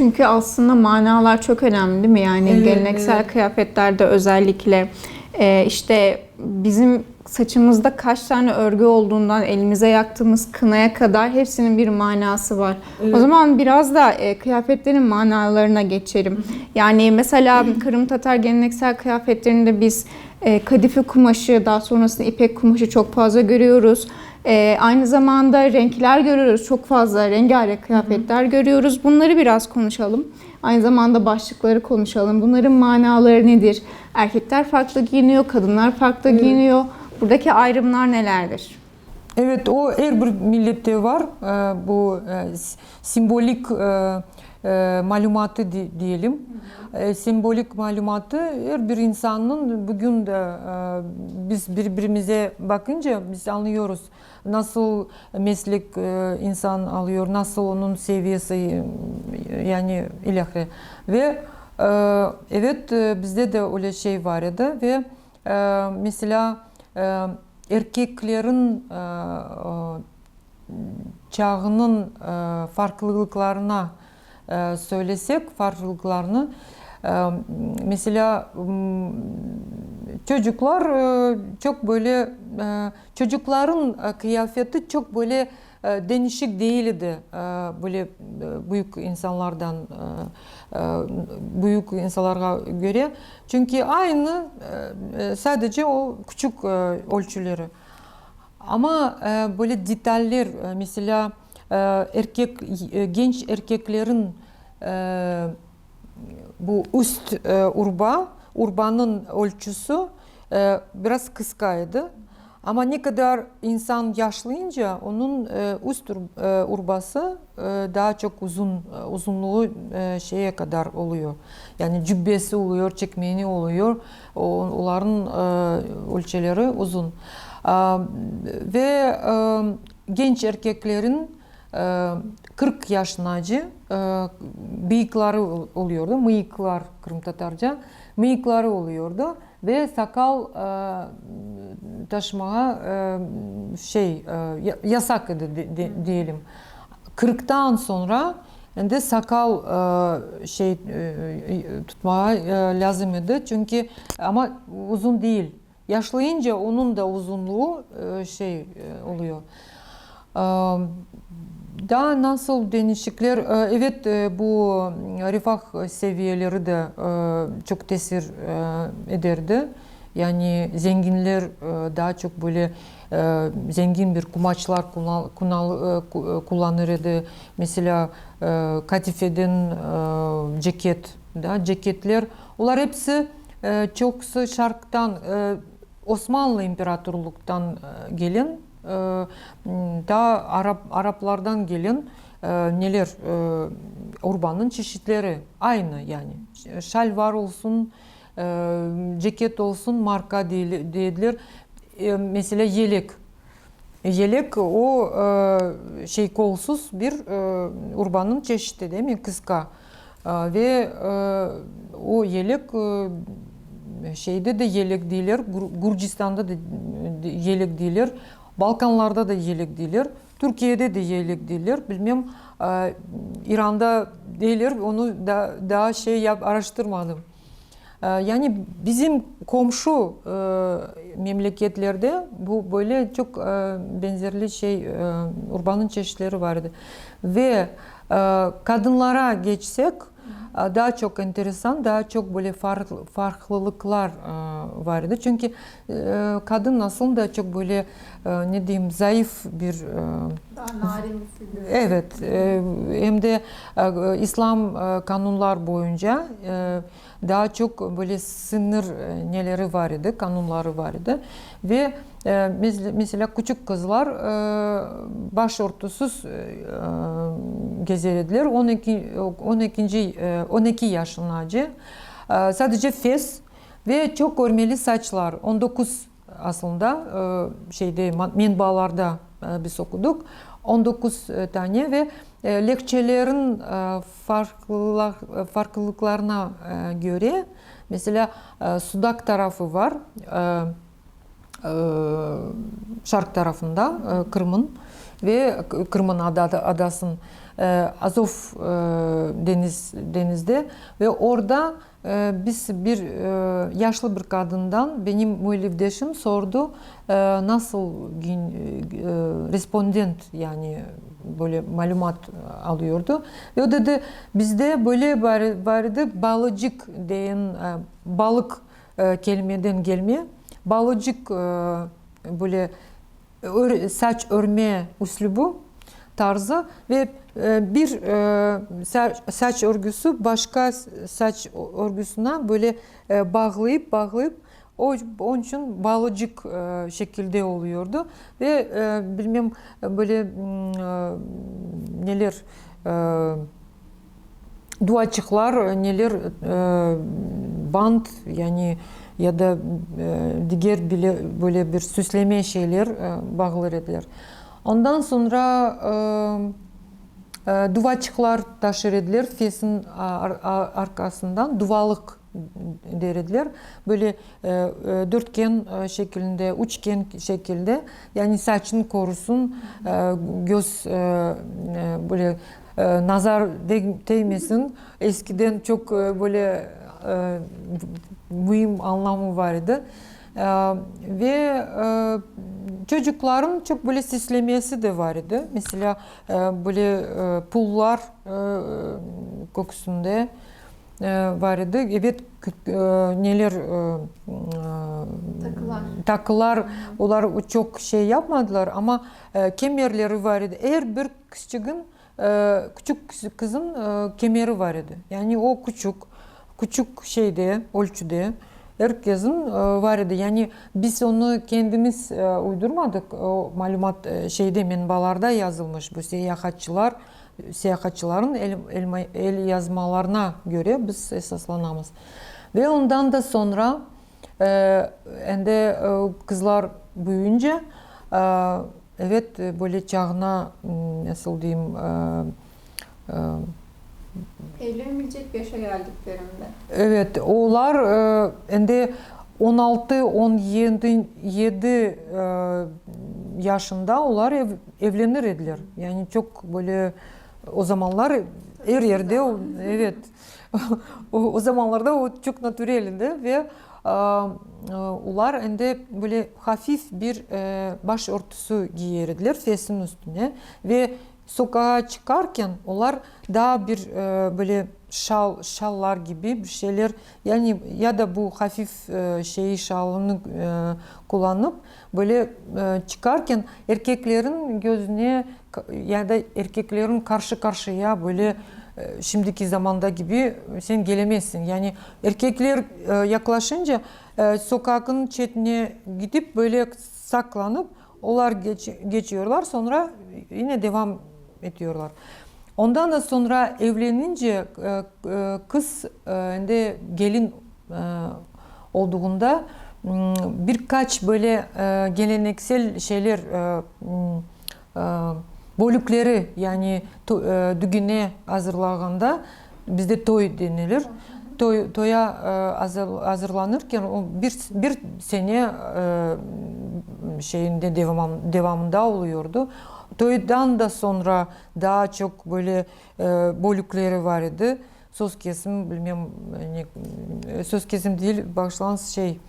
Çünkü aslında manalar çok önemli değil mi? Yani Evet, geleneksel evet. kıyafetlerde özellikle e, işte bizim saçımızda kaç tane örgü olduğundan elimize yaktığımız kınaya kadar hepsinin bir manası var. O zaman biraz da e, kıyafetlerin manalarına geçelim. Yani mesela Kırım Tatar geleneksel kıyafetlerinde biz e, kadife kumaşı, daha sonrasında ipek kumaşı çok fazla görüyoruz. E, aynı zamanda renkler görüyoruz. Çok fazla rengarenk kıyafetler görüyoruz. Bunları biraz konuşalım. Aynı zamanda başlıkları konuşalım. Bunların manaları nedir? Erkekler farklı giyiniyor, kadınlar farklı giyiniyor. Buradaki ayrımlar nelerdir? Evet o her bir millette var e, bu e, simbolik e, malumatı di- diyelim. E, simbolik malumatı her bir insanın bugün de e, biz birbirimize bakınca biz anlıyoruz. Nasıl meslek e, insan alıyor, nasıl onun seviyesi yani ilahi ve e, evet e, bizde de öyle şey vardı ve e, mesela e, erkeklerin e, çağının e, farklılıklarına söylesek farklılıklarını e, mesela çocuklar e, çok böyle e, çocukların e, kıyafeti çok böyle e, değişik değildi e, böyle e, büyük insanlardan e, e, büyük insanlara göre. Çünkü aynı e, e, sadece o küçük e, ölçüleri. Ama e, böyle detaller e, mesela e, erkek e, genç erkeklerin e, bu üst e, urba urbanın ölçüsü biraz kıskaydı. Ama ne kadar insan yaşlayınca onun üst ur- urbası daha çok uzun uzunluğu şeye kadar oluyor. Yani cübbesi oluyor, çekmeni oluyor. Onların ölçüleri uzun. Ve genç erkeklerin 40 yaşınacı e, bıyıkları oluyordu. Mıyıklar Kırım Tatarca. Mıyıkları oluyordu ve sakal e, taşımaya e, şey e, ya- yasak idi di- di- diyelim. 40'tan sonra de sakal şey tutmaya lazım idi. Çünkü ama uzun değil. Yaşlayınca onun da uzunluğu şey oluyor. Daha nasıl değişiklikler? E, Evet e, bu refah seviyeleri de e, çok tesir e, ederdi. Yani zenginler daha çok böyle zengin bir kumaşlar kullan, kullan, ku- kullanırdı. Mesela katifeden ceket, da, ceketler. Onlar hepsi çok şarktan Osmanlı İmparatorluk'tan gelen e, daha Arap Araplardan gelen e, neler e, urbanın çeşitleri aynı yani. Şalvar olsun e, ceket olsun marka E, mesela yelek. Yelek o e, şey kolsuz bir e, urbanın çeşidi değil mi? Kıska. E, ve e, o yelek e, şeyde de yelek değiller, Gur- Gürcistan'da da de- yelek değiller, Balkanlarda da yelek değiller, Türkiye'de de yelek değiller. Bilmem e, İran'da değiller, onu da, daha şey yap, araştırmadım. E, Yani bizim komşu e, memleketlerde bu böyle çok e, benzerli şey e, urbanın çeşitleri vardı. Ve e, kadınlara geçsek daha çok enteresan, daha çok böyle farklı, farklılıklar vardı. Çünkü e, kadın aslında çok böyle e, ne diyeyim zayıf bir e, Daha narin. Evet, hem de İslam kanunlar boyunca daha çok böyle sınır neleri vardı, kanunları vardı ve mesela küçük kızlar e, başörtüsüz e, gezerdiler. 12 12 e, 12 yaşınacı e, sadece fes ve çok örmeli saçlar 19 aslında e, şeyde menbaalarda e, biz okuduk. 19 tane ve e, lekçelerin e, farklılık, farklılıklarına e, göre mesela e, Sudak tarafı var. E, e, şark tarafında e, Kırım'ın ve Kırım'ın ada, adasının e, Azov e, deniz denizde ve orada biz bir yaşlı bir kadından benim muhalifdeşim sordu nasıl respondent yani böyle malumat alıyordu ve o dedi bizde böyle baride balıcık diyen balık kelimeden gelme balıcık e, böyle saç örme üslubu tarzı ve e, bir e, saç, örgüsü başka saç örgüsüne böyle bağlayıp bağlayıp o onun için balıcık e, şekilde oluyordu ve e, bilmem böyle mm, e, neler e, duacıklar neler e, bant yani ya da e, diğer bile böyle bir süsleme şeyler e, bağlar edilir. Ondan sonra e, e, duvaçıklar taşır edilir. Fesin ar- ar- arkasından duvalık derediler. Böyle e, dörtgen şeklinde, üçgen şekilde yani saçını korusun, e, göz e, böyle e, nazar de- değmesin. Eskiden çok e, böyle e, mühim anlamı vardı. E, ve e, çocukların çok böyle süslemesi de vardı. Mesela e, böyle e, pullar e, kokusunda vardı. Evet neler Takılar. takılar onlar çok şey yapmadılar ama kemerleri vardı. Eğer bir küçüğün e, küçük kızın e, kemeri vardı. Yani o küçük küçük şeyde ölçüde herkesin e, vardı. Yani biz onu kendimiz e, uydurmadık. O malumat e, şeyde menbalarda yazılmış bu seyahatçılar seyahatçıların el, el, el yazmalarına göre biz esaslanamız. Ve ondan da sonra e, ende e, kızlar büyüyünce e, evet e, böyle çağına nasıl diyeyim e, e, Evlenemeyecek bir yaşa geldiklerinde. Evet, oğlar e, ende 16 17 7 e, yaşında onlar ev, evlenir ediler. Yani çok böyle o zamanlar her yerde o, evet. o, o zamanlarda o çok natüreldi ve e, e, onlar ende böyle hafif bir e, başörtüsü giyerdiler fesin üstüne ve sokağa çıkarken onlar daha bir e, böyle şal şallar gibi bir şeyler yani ya da bu hafif e, şeyi şalını e, kullanıp böyle e, çıkarken erkeklerin gözüne ya da erkeklerin karşı karşıya böyle e, şimdiki zamanda gibi sen gelemezsin. Yani erkekler e, yaklaşınca e, sokakın çetine gidip böyle saklanıp onlar geç, geçiyorlar sonra yine devam ediyorlar. Ondan da sonra evlenince e, e, kız e, de gelin e, olduğunda birkaç böyle e, geleneksel şeyler e, e, bölükleri yani e, düğüne hazırlağında bizde toy denilir. Toy, toya e, hazır- hazırlanırken o bir, bir sene e, şeyinde devam, devamında oluyordu. Toydan da sonra daha çok böyle e, bölükleri vardı. Söz kesim bilmem hani, e, söz kesim değil başlans şey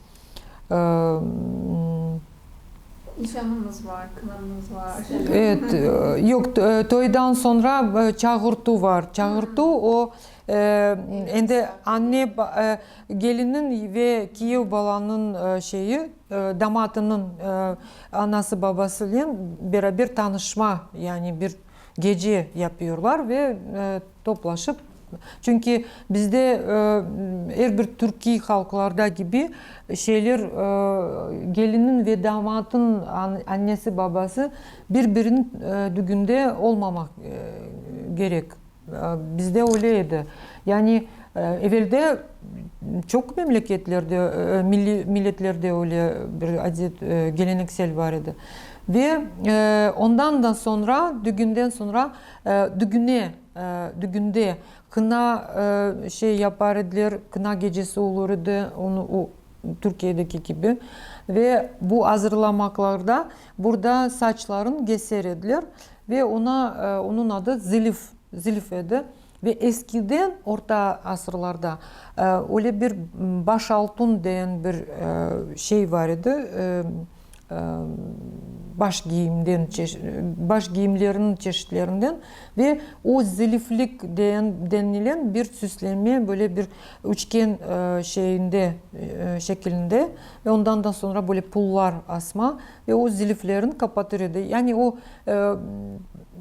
Nişanımız var, kınamız var. Evet, e, yok e, toydan sonra e, çağırtı var. Çağırtı o e, ende anne e, gelinin ve Kiev balanın e, şeyi e, damatının e, anası babasıyla beraber tanışma yani bir gece yapıyorlar ve e, toplaşıp çünkü bizde e, her bir Türkiye halklarda gibi şeyler e, gelinin ve damatın an- annesi babası birbirinin e, düğünde olmamak e, gerek. E, bizde öyleydi. Yani e, evvelde çok memleketlerde, e, milletlerde öyle bir adet, e, geleneksel vardı. Ve e, ondan da sonra, düğünden sonra e, düğüne, e, düğünde kına e, şey yapardılar, kına gecesi olurdu, onu o Türkiye'deki gibi. Ve bu hazırlamaklarda burada saçların keserdiler ve ona e, onun adı zilif zilif idi. Ve eskiden orta asırlarda e, öyle bir baş altın diyen bir şey var idi. Baş giyimden baş giyimlerinin çeşitlerinden ve o ziliflik diyen denilen bir süslenme böyle bir üçgen şeyinde şeklinde ve ondan da sonra böyle pullar asma ve o ziliflerin kapatırdı. Yani o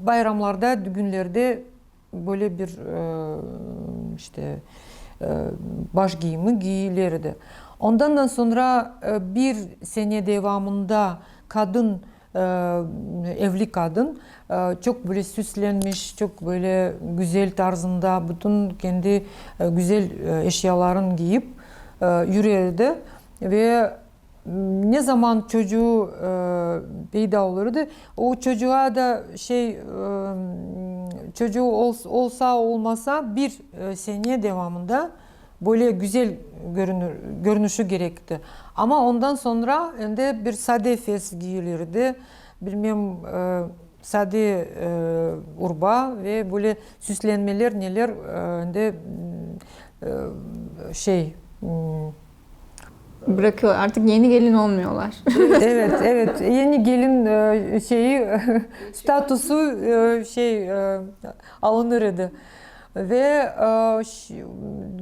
bayramlarda, günlerde böyle bir işte baş giyimi giyilirdi. Ondan da sonra e, bir sene devamında kadın e, evli kadın e, çok böyle süslenmiş, çok böyle güzel tarzında bütün kendi güzel e, eşyalarını giyip yürüyordu. Ve ne zaman çocuğu peyda olurdu o çocuğa da şey çocuğu ol- olsa olmasa bir sene devamında böyle güzel görünür, görünüşü gerekti. Ama ondan sonra de bir sade fes giyilirdi. Bilmem e, sade e, urba ve böyle süslenmeler neler e, de e, şey hmm, Bırakıyor. Artık yeni gelin olmuyorlar. evet evet yeni gelin e, şeyi statusu e, şey e, alınırdı ve e,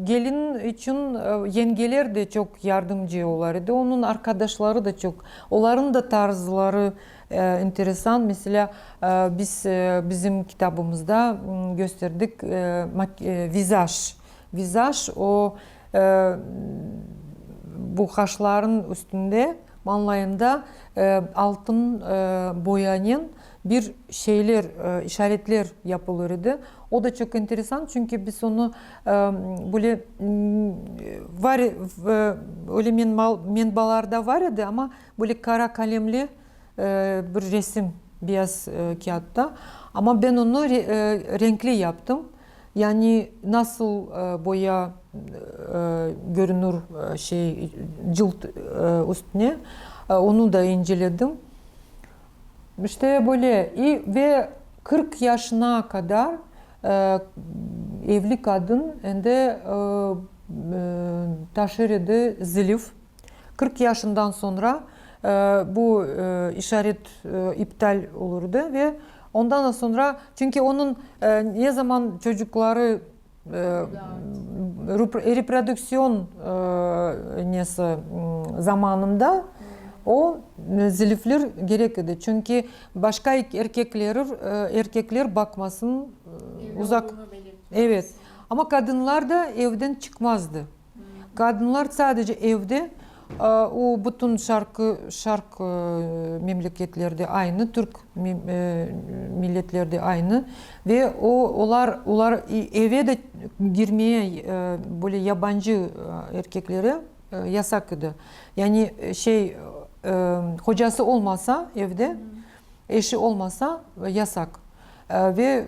gelin için e, yengeler de çok yardımcı olardı onun arkadaşları da çok. Onların da tarzları e, enteresan. Mesela e, biz e, bizim kitabımızda gösterdik e, e, vizaj vizaj o e, bu kaşların üstünde manlayında e, altın e, boyanan bir şeyler, e, işaretler yapılırdı. O da çok enteresan çünkü biz onu e, böyle var e, öyle menbal, menbalarda vardı ama böyle kara kalemli e, bir resim beyaz e, kağıtta. Ama ben onu e, renkli yaptım. Yani nasıl e, boya e, görünür e, şey cilt e, üstüne onu da inceledim. İşte böyle İyi ve 40 yaşına kadar evli kadın de e, taşırdı zilif. 40 yaşından sonra bu işaret e, iptal olurdu ve ondan sonra çünkü onun e, ne zaman çocukları e, rep- reprodüksiyon e, nesi zamanında o zilifler gerekli. Çünkü başka erkekler e, erkekler bakmasın e, uzak. Evet. Ama kadınlar da evden çıkmazdı. Kadınlar sadece evde e, o bütün şarkı şark e, memleketlerde aynı, Türk e, milletlerde aynı ve o onlar onlar eve de girmeye e, böyle yabancı erkeklere yasak idi. Yani şey hocası olmasa evde, eşi olmasa yasak. Ve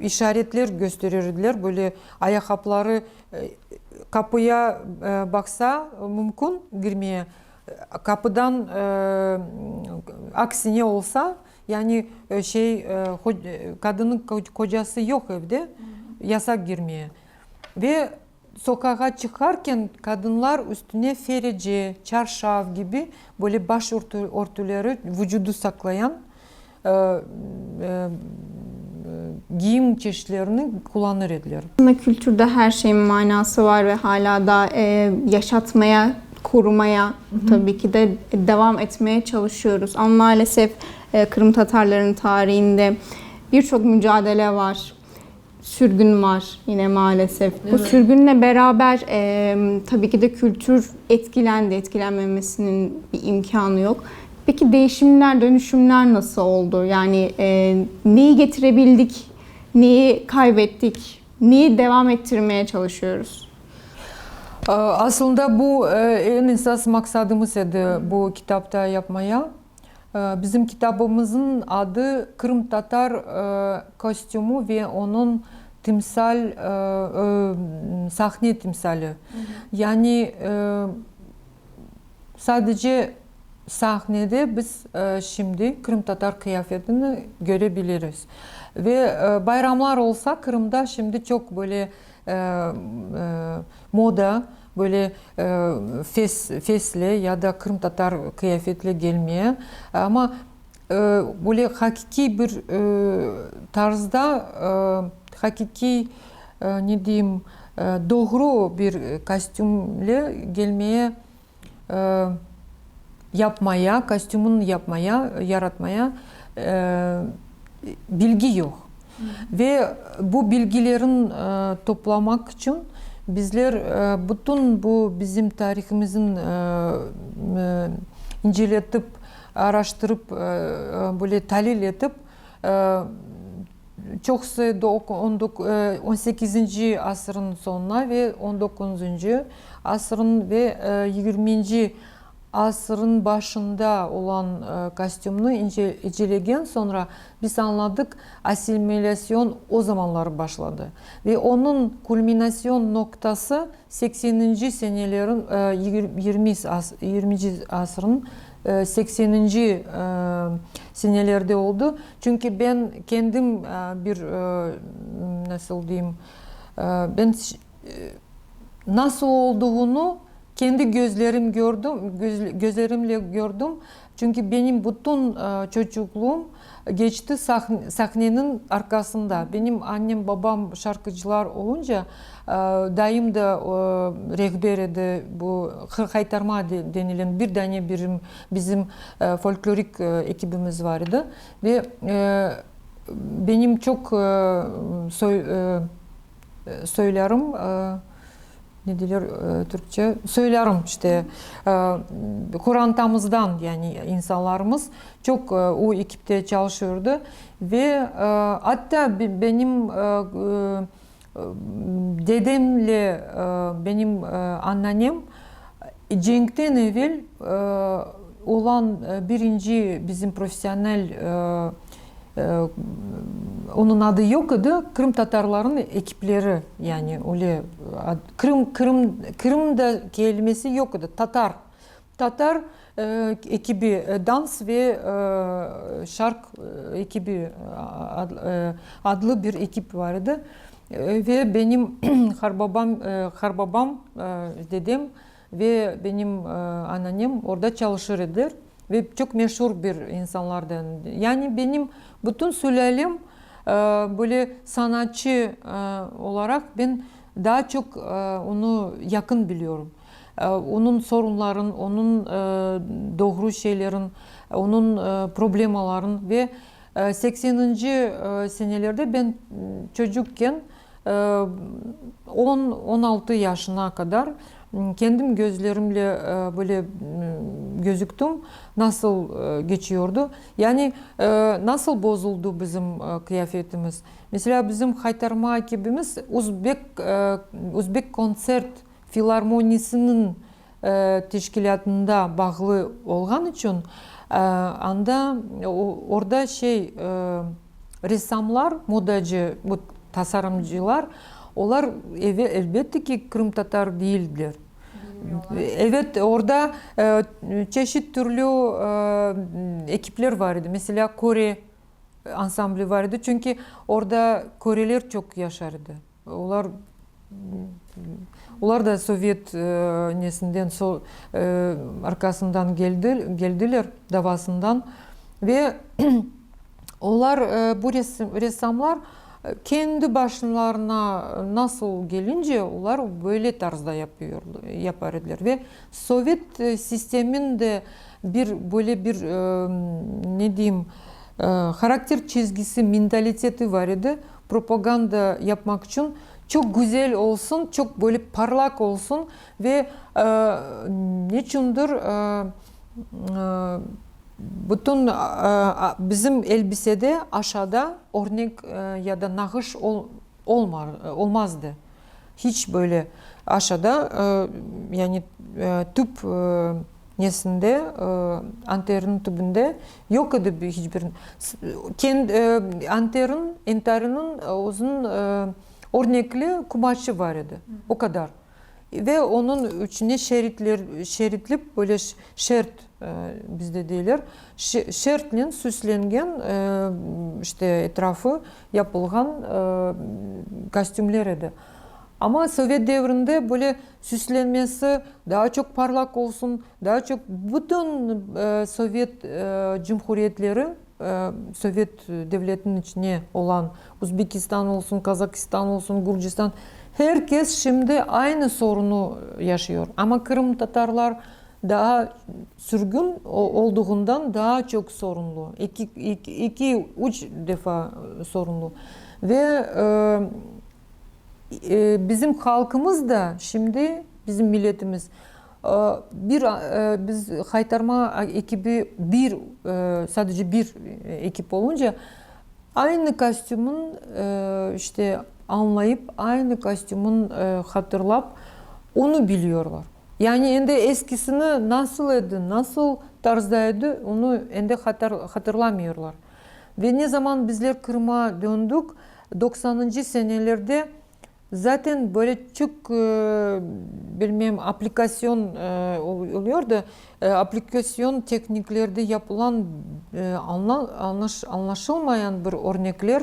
işaretler gösterirdiler böyle ayakkabıları e, kapıya e, baksa mümkün girmeye. Kapıdan e, aksine olsa yani e, şey kadının ko- kocası yok evde yasak girmeye. Ve sokağa çıkarken kadınlar üstüne ferici, çarşaf gibi böyle baş örtü, örtüleri vücudu saklayan giyim çeşitlerini kullanır edilir. Aslında kültürde her şeyin manası var ve hala da e, yaşatmaya, korumaya tabii ki de devam etmeye çalışıyoruz. Ama maalesef e, Kırım Tatarların tarihinde birçok mücadele var. Sürgün var yine maalesef. Bu sürgünle beraber e, tabii ki de kültür etkilendi. Etkilenmemesinin bir imkanı yok. Peki değişimler, dönüşümler nasıl oldu? Yani e, neyi getirebildik, neyi kaybettik, neyi devam ettirmeye çalışıyoruz? Ee, Aslında bu e, en esas maksadımız idi bu kitapta yapmaya. Ee, Bizim kitabımızın adı Kırım Tatar e, kostümü ve onun timsal, e, sahne timsali. Yani sadece sahnede biz e, şimdi Kırım Tatar kıyafetini görebiliriz. Ve e, bayramlar olsa Kırım'da şimdi çok böyle e, moda böyle e, fes, fesle ya da Kırım Tatar kıyafetle gelmeye ama e, böyle hakiki bir tarzda hakiki e, ne diyeyim doğru bir kostümle gelmeye yapmaya, kostümün yapmaya, yaratmaya e, bilgi yok. Ve bu bilgilerin e, toplamak için bizler e, bütün bu bizim tarihimizin e, e, inceletip, araştırıp, e, e, böyle tahlil edip e, çok sayıda ok- on dok- e, 18. asrın sonuna ve 19. asrın ve e, 20. asrın başında olan e, kostümünü ince, sonra biz anladık asimilasyon o zamanlar başladı. Ve onun kulminasyon noktası 80. senelerin e, 20. as- 20. asrın e, 80. e, senelerde oldu. Çünkü ben kendim e, bir e, nasıl diyeyim e, ben e, nasıl olduğunu kendi gözlerim gördüm, göz, gözlerimle gördüm. Çünkü benim bütün e, çocukluğum geçti sahne- sahnenin arkasında. Benim annem babam şarkıcılar olunca e, dayım da rehber idi. Bu haytarma de- denilen bir tane birim bizim e, folklorik ekibimiz vardı ve benim çok söylerim ne diyor e, Türkçe? Söylerim işte e, Kur'an-Tamız'dan yani insanlarımız çok e, o ekipte çalışıyordu ve e, hatta be- benim e, dedemle benim e, anneannem Cenk'ten evvel olan birinci bizim profesyonel onun adı yok idi. Kırım Tatarların ekipleri yani öyle Kırım Kırım Kırım'da kelimesi yok idi. Tatar. Tatar e, ekibi e, dans ve e, şark e, ekibi ad- adlı bir ekip vardı. E, ve benim harbabam e, harbabam e, dedem ve benim e, anneannem orada çalışırdı ve çok meşhur bir insanlardan. Yani benim bütün sülalem e, böyle sanatçı e, olarak ben daha çok e, onu yakın biliyorum. Onun sorunların, onun doğru şeylerin, onun problemaların ve e, 80. e, senelerde ben çocukken e, 10-16 yaşına kadar kendim gözlerimle э, böyle gözüktüm nasıl э, geçiyordu. Yani э, nasıl bozuldu bizim kıyafetimiz. Mesela bizim haytarma ekibimiz Uzbek Uzbek konsert филармониясының тешкилятында бағлы олған үшін anda орда şey ressamlar modacı bu tasarımcılar onlar eve, elbette ki Kırım Tatar değildir. Evet orada e, çeşit türlü e, ekipler vardı. Mesela Kore ansambli vardı. Çünkü orada Koreliler çok yaşardı. Onlar onlar da Sovyet e, nesinden so, e, arkasından geldi, geldiler davasından ve onlar e, bu resim, ressamlar kendi başlarına nasıl gelince onlar böyle tarzda yapıyor yapardılar ve Sovyet e, sisteminde bir böyle bir e, ne diyeyim e, karakter çizgisi mentaliteti vardı propaganda yapmak için çok güzel olsun, çok böyle parlak olsun ve e, niçindir e, e, bütün e, bizim elbisede aşağıda örnek e, ya da nakış ol, olmar, olmazdı. Hiç böyle aşağıda e, yani e, tüp e, nesinde e, anterin tübünde yok idi bir hiçbir kendi e, anterin entarının e, uzun e, örnekli kumaşı var idi. O kadar. Ve onun içine şeritler şeritlip böyle ş- şert e, bizde değiller. Ş- şertle süslengen e, işte etrafı yapılgan e, kostümler idi. Ama Sovyet devrinde böyle süslenmesi daha çok parlak olsun, daha çok bütün e, Sovyet e, cumhuriyetleri, Sovyet devletinin içine olan Uzbekistan olsun, Kazakistan olsun, Gürcistan, herkes şimdi aynı sorunu yaşıyor. Ama Kırım Tatarlar daha sürgün olduğundan daha çok sorunlu. İki, iki, iki üç defa sorunlu. Ve e, e, bizim halkımız da şimdi bizim milletimiz e, bir e, biz kaytarma ekibi bir e, sadece bir ekip olunca aynı kostümün işte anlayıp aynı kostümün hatırlap onu biliyorlar. Yani ende eskisini nasıl idi, nasıl tarzdaydı onu ende hatır, hatırlamıyorlar. Ve ne zaman bizler Kırım'a döndük 90. senelerde zaten böyle çok e, bilmem aplikasyon e, ol- oluyor da e, aplikasyon tekniklerde yapılan e, anla, anlaş, anlaşılmayan bir örnekler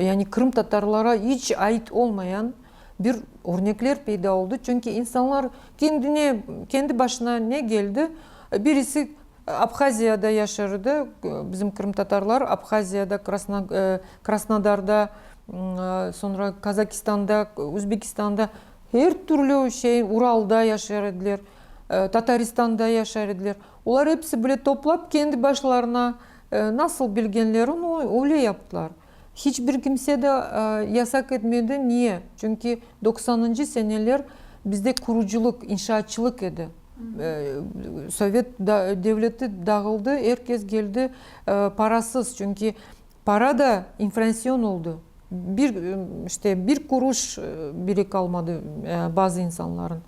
yani Kırım Tatarlara hiç ait olmayan bir örnekler peyda oldu. Çünkü insanlar kendine kendi başına ne geldi? Birisi Abhazya'da yaşardı. Bizim Kırım Tatarlar e, Krasnodar'da, m, sonra Kazakistan'da, Özbekistan'da her türlü şey Ural'da yaşardılar. e, Tataristan'da yaşardılar. Onlar hepsi böyle toplap kendi başlarına e, nasıl bilgenlerini öyle yaptılar. Hiçbir kimse de e, yasak etmedi. Niye? Çünkü 90. seneler bizde kuruculuk, inşaatçılık idi. E, Sovyet da- devleti dağıldı, herkes geldi e, parasız. Çünkü para da enflasyon oldu. Bir işte bir kuruş e, biri kalmadı e, bazı insanların.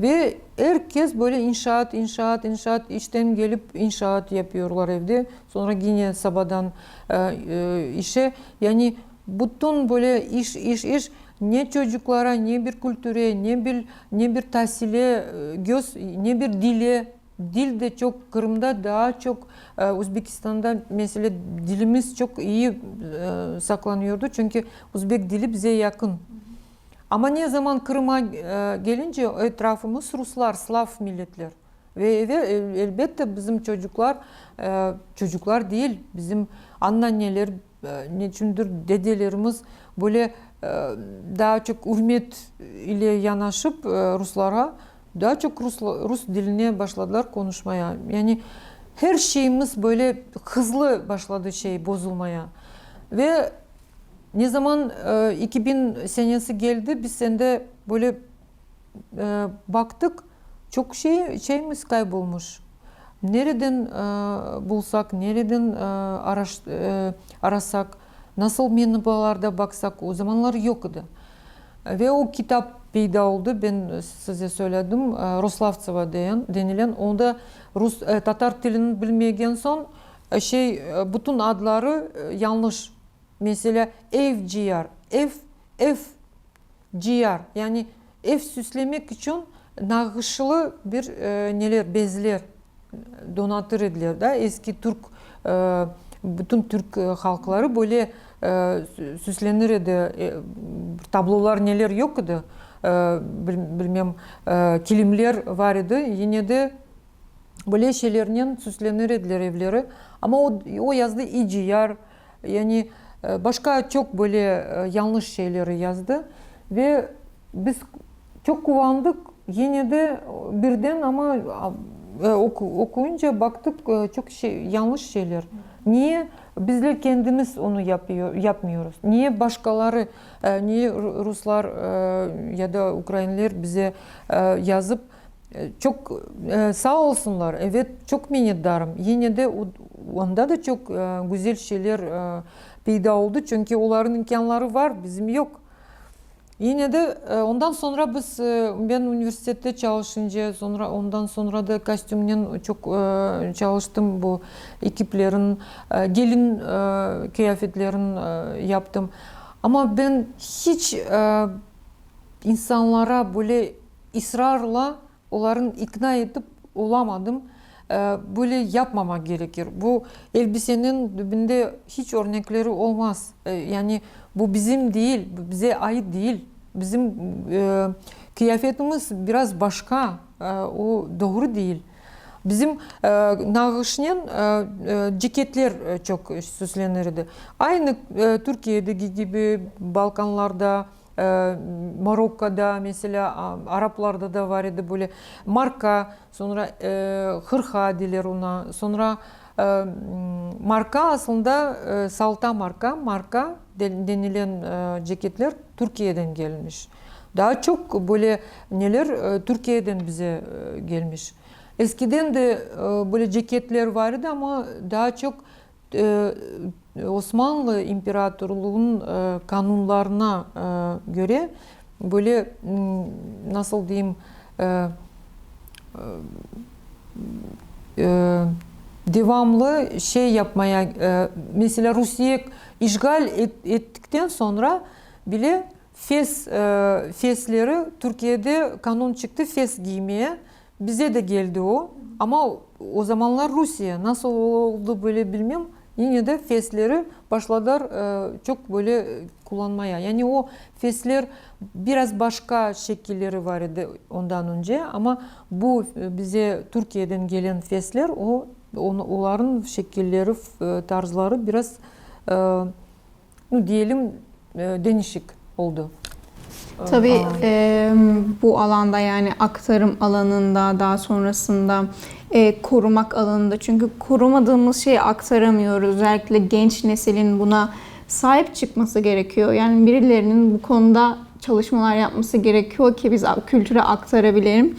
Ve herkes böyle inşaat, inşaat, inşaat, işten gelip inşaat yapıyorlar evde. Sonra yine sabahdan e, e, işe. Yani bütün böyle iş, iş, iş ne çocuklara, ne bir kültüre, ne bir ne bir tahsile e, göz, ne bir dile. Dil de çok Kırım'da daha çok e, Uzbekistan'da mesela dilimiz çok iyi e, saklanıyordu. Çünkü Uzbek dili bize yakın. Ama ne zaman Kırım'a e, gelince etrafımız Ruslar, Slav milletler. Ve, el- elbette bizim çocuklar, e, çocuklar değil, bizim anneanneler, e, ne çündür dedelerimiz böyle e, daha çok hürmet ile yanaşıp e, Ruslara daha çok Rus, Rus diline başladılar konuşmaya. Yani her şeyimiz böyle hızlı başladı şey bozulmaya. Ve ne zaman e, 2000 senesi geldi biz sende böyle e, baktık çok şey şeyimiz kaybolmuş. Nereden e, bulsak, nereden e, araş, e, arasak, nasıl menbalarda baksak o zamanlar yoktu. Ve o kitap peyda oldu. Ben size söyledim. e, Roslavtseva deyen, denilen. Onda Rus, e, Tatar dilini bilmegen son e, şey bütün adları yanlış. Mesela ev ciyar, ev, ev ciyar. Yani ev süslemek için nağışlı bir e, neler bezler donatır edilir da eski Türk e, bütün Türk e, halkları böyle e, sü- süslenir idi. E, tablolar neler yok idi. E, bil- bilmem e, kilimler var idi. Yine de böyle şeylerle süslenir edilir evleri. Ama o, o yazdı iciyar yani e, başka çok böyle e, yanlış şeyleri yazdı ve biz çok kullandık yine de birden ama e, oku- okuyunca baktık e, çok şey yanlış şeyler. Niye bizler kendimiz onu yapıyor yapmıyoruz? Niye başkaları niye Ru- Ruslar ya da Ukraynalılar bize yazıp çok sağ olsunlar. Evet çok minnettarım. Yine de onda da çok güzel şeyler peyda oldu. Çünkü onların imkanları var, bizim yok. Yine de e, ondan sonra biz e, ben üniversitede çalışınca sonra ondan sonra da kostümden çok e, çalıştım bu ekiplerin gelin kıyafetlerin e, yaptım. Ama ben hiç insanlara böyle ısrarla onların ikna edip olamadım. E, böyle yapmamak gerekir. Bu elbisenin dibinde hiç örnekleri olmaz. E, yani bu bizim değil, bize ait değil. Bizim e, kıyafetimiz biraz başka. E, o doğru değil. Bizim e, nağışnen e, e, ceketler e, çok süslenirdi. Aynı e, Türkiye'deki gibi Balkanlarda, Marokko'da mesela Araplarda da var idi böyle marka, sonra e, hırka diler ona, sonra e, marka aslında e, salta marka, marka den- denilen e, ceketler Türkiye'den gelmiş. Daha çok böyle neler e, Türkiye'den bize e, gelmiş. Eskiden de e, böyle ceketler vardı ama daha çok e, Osmanlı İmparatorluğu'nun e, kanunlarına e, göre böyle nasıl diyeyim e, devamlı şey yapmaya mesela Rusya'yı işgal et- ettikten sonra bile fes fesleri Türkiye'de kanun çıktı fes giymeye. Bize de geldi o. Ama o zamanlar Rusya nasıl oldu böyle bilmiyorum yine de fesleri başladılar e, çok böyle kullanmaya yani o fesler biraz başka şekilleri vardı ondan önce ama bu e, bize Türkiye'den gelen fesler o on- onların şekilleri e, tarzları biraz e, ну, diyelim e, değişik oldu. Tabii e, bu alanda yani aktarım alanında daha sonrasında e, korumak alanında çünkü korumadığımız şeyi aktaramıyoruz. Özellikle genç neslin buna sahip çıkması gerekiyor. Yani birilerinin bu konuda çalışmalar yapması gerekiyor ki biz kültüre aktarabilelim.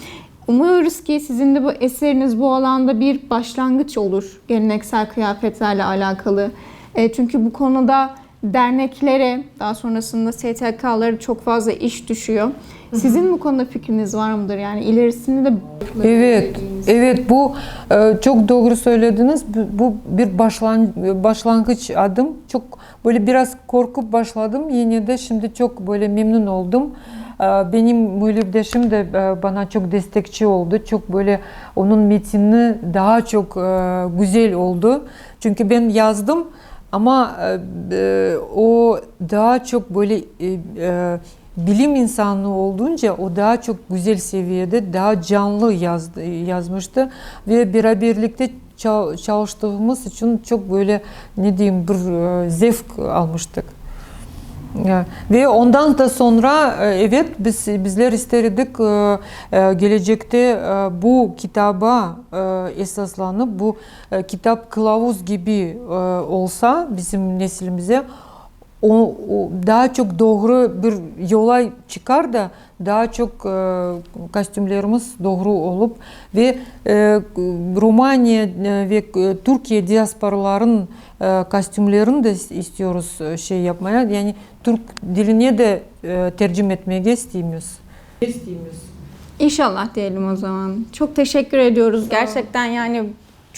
Umuyoruz ki sizin de bu eseriniz bu alanda bir başlangıç olur geleneksel kıyafetlerle alakalı. E, çünkü bu konuda derneklere, daha sonrasında STK'lara çok fazla iş düşüyor. Sizin bu konuda fikriniz var mıdır? Yani ilerisinde de Evet, evet bu e, çok doğru söylediniz. Bu, bir başlan, başlangıç adım. Çok böyle biraz korkup başladım. Yine de şimdi çok böyle memnun oldum. E, Benim müellifdeşim de e, bana çok destekçi oldu. Çok böyle onun metni daha çok güzel oldu. Çünkü ben yazdım ama o daha çok böyle bilim insanı olduğunca o daha çok güzel seviyede daha canlı yazdı, yazmıştı ve beraberlikte çal- çalıştığımız için çok böyle ne diyeyim bir e, zevk almıştık. Ve ondan da sonra e, evet biz bizler isterdik e, gelecekte bu kitaba esaslanıp bu kitap kılavuz gibi olsa bizim neslimize o, o daha çok doğru bir yola çıkar da daha çok e, kostümlerimiz doğru olup ve e, Romanya e, ve e, Türkiye diasporaların e, kostümlerini de istiyoruz e, şey yapmaya. Yani Türk diline de e, tercüme etmeye istiyoruz. İstiyoruz. İnşallah diyelim o zaman. Çok teşekkür ediyoruz. Gerçekten yani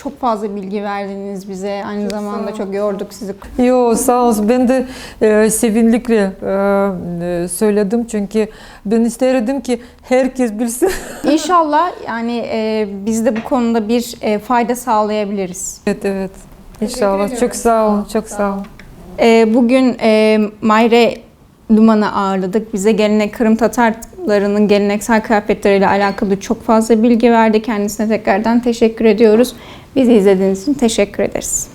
çok fazla bilgi verdiniz bize. Aynı zamanda çok yorduk sizi. Yo sağ olsun. Ben de e, sevinlikle e, e, söyledim çünkü ben isterdim ki herkes bilsin. İnşallah yani e, biz de bu konuda bir e, fayda sağlayabiliriz. evet evet. İnşallah. Çok sağ olun. Çok sağ olun. E, bugün e, Mayre Luman'ı ağırladık. Bize gelenek Kırım Tatarlarının geleneksel kıyafetleriyle alakalı çok fazla bilgi verdi. Kendisine tekrardan teşekkür ediyoruz. Bizi izlediğiniz için teşekkür ederiz.